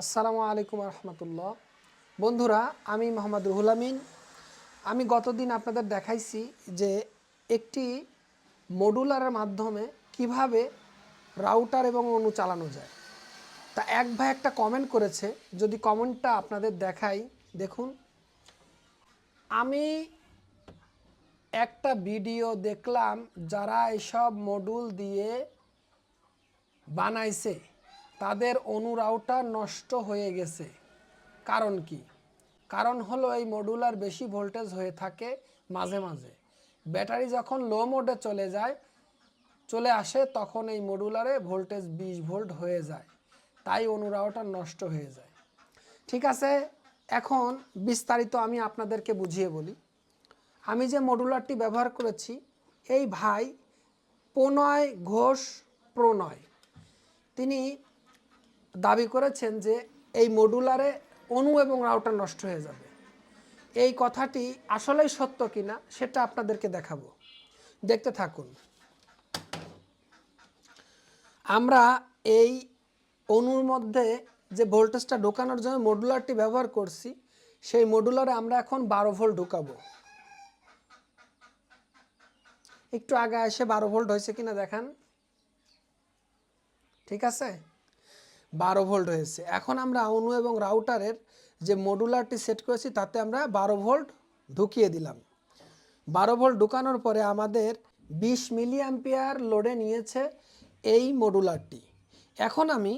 আসসালামু আলাইকুম রহমতুল্লাহ বন্ধুরা, আমি মোহাম্মদ রুহুল আমিন। আমি গতদিন আপনাদের দেখাইছি যে একটি মডুলারের মাধ্যমে কীভাবে রাউটার এবং অনু চালানো যায়। তা এক ভাই একটা কমেন্ট করেছে, যদি কমেন্টটা আপনাদের দেখাই, দেখুন। আমি একটা ভিডিও দেখলাম যারা এসব মডুল দিয়ে বানাইছে। তাদের অনুরাউটার নষ্ট হয়ে গেছে। কারণ কি? কারণ হলো এই মডুলার বেশি ভোল্টেজ হয়ে থাকে মাঝে মাঝে। ব্যাটারি যখন লো মোডে চলে যায়, চলে আসে, তখন এই মডুলারে ভোল্টেজ বিশ ভোল্ট হয়ে যায়। তাই অনুরাউটার নষ্ট হয়ে যায়। ঠিক আছে, এখন বিস্তারিত আমি আপনাদেরকে বুঝিয়ে বলি। আমি যে মডুলারটি ব্যবহার করেছি, এই ভাই প্রণয় ঘোষ প্রণয়। তিনি দাবি করেছেন যে এই মডুলারে অণু এবং রাউটার নষ্ট হয়ে যাবে। এই কথাটি আসলেই সত্য কিনা সেটা আপনাদেরকে দেখাবো। দেখতে থাকুন। আমরা এই অণুর মধ্যে যে ভোল্টেজটা ঢোকানোর জন্য মডুলারটি ব্যবহার করছি, সেই মডুলারে আমরা এখন বারো ভোল্ট ঢুকাবো। একটু আগে এসে বারো ভোল্ট হয়েছে কিনা দেখান। ঠিক আছে? বারো ভোল্ট হয়েছে এখন আমরা অনু এবং রাউটারের যে মডুলারটি সেট করেছি, তাতে আমরা বারো ভোল্ট ঢুকিয়ে দিলাম। বারো ভোল্ট ঢুকানোর পরে আমাদের বিশ মিলি অ্যাম্পিয়ার লোডে নিয়েছে এই মডুলারটি এখন আমি,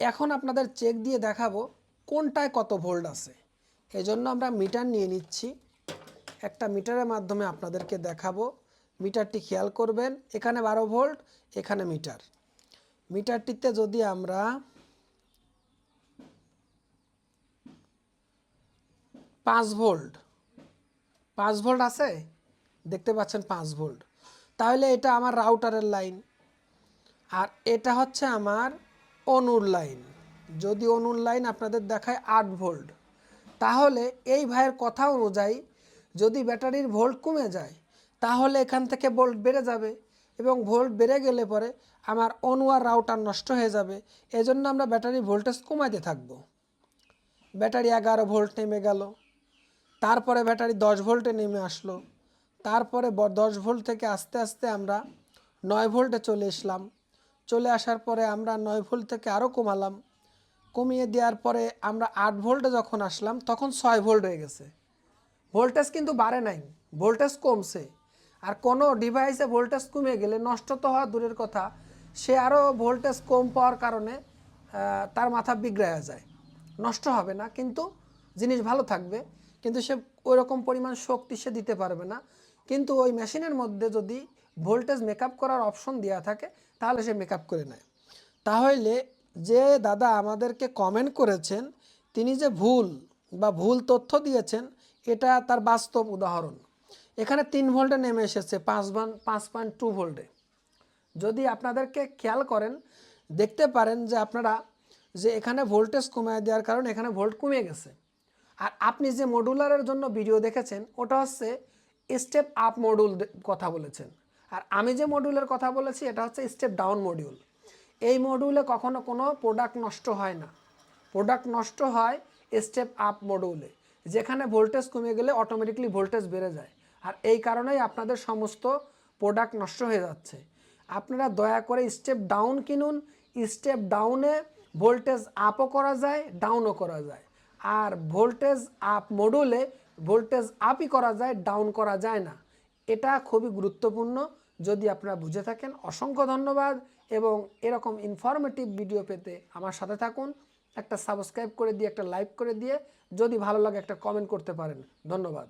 এখন আপনাদের চেক দিয়ে দেখাবো কোনটায় কত ভোল্ট আছে। এজন্য আমরা মিটার নিয়ে নিচ্ছি। একটা মিটারের মাধ্যমে আপনাদেরকে দেখাবো। মিটারটি খেয়াল করবেন, এখানে বারো ভোল্ট, এখানে মিটার। মিটারটিতে যদি আমরা পাঁচ ভোল্ট। পাঁচ ভোল্ট আছে? দেখতে পাচ্ছেন পাঁচ ভোল্ট। তাহলে এটা আমার রাউটারের লাইন। আর এটা হচ্ছে আমার অনুর লাইন। যদি অনুর লাইন আপনাদের দেখায় আট ভোল্ট, তাহলে এই ভাইয়ের কথা অনুযায়ী যদি ব্যাটারির ভোল্ট কমে যায়, তাহলে এখান থেকে ভোল্ট বেড়ে যাবে এবং ভোল্ট বেড়ে গেলে পরে আমার অনু রাউটার নষ্ট হয়ে যাবে। এজন্য আমরা ব্যাটারির ভোল্টেজ কমাইতে থাকব। ব্যাটারি এগারো ভোল্ট নেমে গেল। তারপরে ব্যাটারি দশ ভোল্টে নেমে আসলো। তারপরে দশ ভোল্ট থেকে আস্তে আস্তে আমরা নয় ভোল্টে চলে আসলাম চলে আসার পরে আমরা নয় ভোল্ট থেকে আরও কমালাম। কমিয়ে দেওয়ার পরে আমরা আট ভোল্টে যখন আসলাম, তখন ছয় ভোল্ট হয়ে গেছে। ভোল্টেজ কিন্তু বাড়ে নাই, ভোল্টেজ কমছে। আর কোনো ডিভাইসে ভোল্টেজ কমে গেলে নষ্ট তো হওয়া দূরের কথা, সে আরও ভোল্টেজ কম পাওয়ার কারণে তার মাথা বিগড়ায়া যায়। নষ্ট হবে না, কিন্তু জিনিস ভালো থাকবে। কিন্তু সে ওই রকম পরিমাণ শক্তি সে দিতে পারবে না। কিন্তু ওই মেশিনের মধ্যে যদি ভোল্টেজ মেকআপ করার অপশন দেওয়া থাকে, তাহলে সে মেকআপ করে নেয়। তাহলে যে দাদা আমাদেরকে কমেন্ট করেছেন, তিনি যে ভুল বা ভুল তথ্য দিয়েছেন, এটা তার বাস্তব উদাহরণ। এখানে তিন ভোল্টে নেমে এসেছে, পাঁচ ওয়ান পাঁচ পয়েন্ট টু ভোল্টে। যদি আপনাদেরকে খেয়াল করেন, দেখতে পারেন যে আপনারা যে এখানে ভোল্টেজ কমিয়ে দেওয়ার কারণে এখানে ভোল্ট কমে গেছে। আর আপনি যে মডুলারের জন্য ভিডিও দেখেছেন, ওটা হচ্ছে স্টেপ আপ মডুল কথা বলেছেন। আর আমি যে মডিউলের কথা বলেছি, এটা হচ্ছে স্টেপ ডাউন মডিউল এই মডিউলে কখনো কোনো প্রোডাক্ট নষ্ট হয় না। প্রোডাক্ট নষ্ট হয় স্টেপ আপ মডিউলে যেখানে ভোল্টেজ কমে গেলে অটোমেটিকলি ভোল্টেজ বেড়ে যায়। আর এই কারণেই আপনাদের সমস্ত প্রোডাক্ট নষ্ট হয়ে যাচ্ছে। আপনারা দয়া করে স্টেপ ডাউন কিনুন। স্টেপ ডাউনে ভোল্টেজ আপও করা যায় ডাউনও করা যায়। আর ভোল্টেজ আপ মডুলে ভোল্টেজ আপই করা যায় ডাউন করা যায় না। এটা খুবই গুরুত্বপূর্ণ। যদি আপনারা বুঝে থাকেন, অসংখ্য ধন্যবাদ এবং এরকম ইনফরমেটিভ ভিডিও পেতে আমার সাথে থাকুন। একটা সাবস্ক্রাইব করে দিয়ে, একটা লাইক করে দিয়ে, যদি ভালো লাগে একটা কমেন্ট করতে পারেন। ধন্যবাদ।